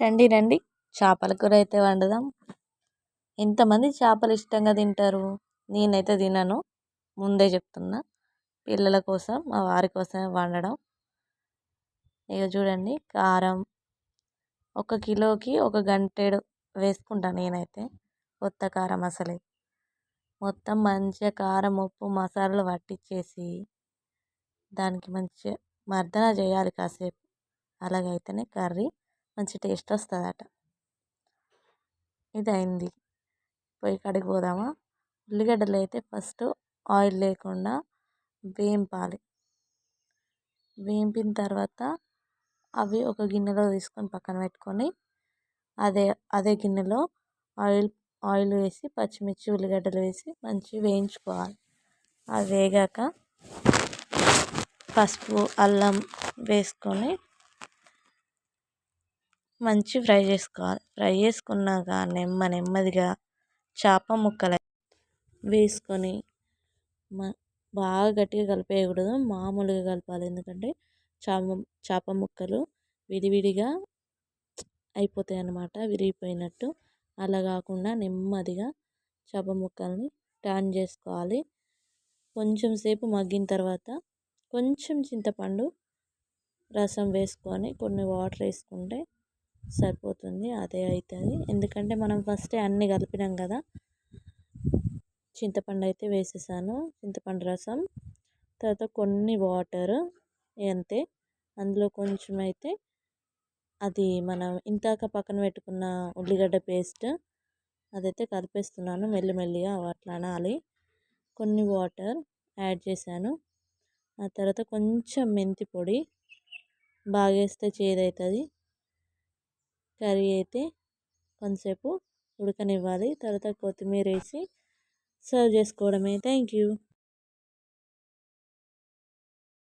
రండి రండి. చేపల కూర అయితే వండుదాం. ఎంతమంది చేపలు ఇష్టంగా తింటారు. నేనైతే తినను. ముందే చెప్తున్నా. పిల్లల కోసం మా వారి కోసం వండడం. ఇక చూడండి కారం ఒక కిలోకి ఒక గంటెడు వేసుకుంటాను నేనైతే. కొత్త కారం అసలే. మొత్తం మంచిగా కారం ఉప్పు మసాలాలు పట్టించేసి దానికి మంచిగా మర్దన చేయాలి కాసేపు. అలాగైతేనే కర్రీ. మంచి టేస్ట్ వస్తుందట. ఇది అయింది పొయ్యి కాడికి పోదామా? ఉల్లిగడ్డలు అయితే ఫస్ట్ ఆయిల్ లేకుండా వేంపాలి. వేపిన తర్వాత అవి ఒక గిన్నెలో తీసుకొని పక్కన పెట్టుకొని అదే అదే గిన్నెలో ఆయిల్ ఆయిల్ వేసి పచ్చిమిర్చి ఉల్లిగడ్డలు వేసి మంచిగా వేయించుకోవాలి. అది వేగాక పసుపు అల్లం వేసుకొని మంచి ఫ్రై చేసుకోవాలి. ఫ్రై చేసుకున్నాక నెమ్మ నెమ్మదిగా చేప ముక్కలు వేసుకొని బాగా గట్టిగా కలిపేయకూడదు. మామూలుగా కలపాలి. ఎందుకంటే చేప చేప ముక్కలు విడివిడిగా అయిపోతాయి అన్నమాట విరిగిపోయినట్టు. అలా కాకుండా నెమ్మదిగా చేప ముక్కల్ని టర్న్ చేసుకోవాలి. కొంచెం సేపు మగ్గిన తర్వాత కొంచెం చింతపండు రసం వేసుకొని కొన్ని వాటర్ వేసుకుంటే సరిపోతుంది. అదే అవుతుంది ఎందుకంటే మనం ఫస్టే అన్నీ కలిపినాం కదా. చింతపండు అయితే వేసేసాను. చింతపండు రసం తర్వాత కొన్ని వాటర్ అంతే. అందులో కొంచెం అయితే అది మనం ఇంతాక పక్కన పెట్టుకున్న ఉల్లిగడ్డ పేస్ట్ అదైతే కలిపేస్తున్నాను. మెల్లిమెల్లిగా అట్లా అనాలి. కొన్ని వాటర్ యాడ్ చేశాను. ఆ తర్వాత కొంచెం మెంతి పొడి బాగా వేస్తే చేదు అవుతుంది కర్రీ అయితే కొంతసేపు ఉడకనివ్వాలి. తర్వాత కొత్తిమీర వేసి సర్వ్ చేసుకోవడమే. Thank you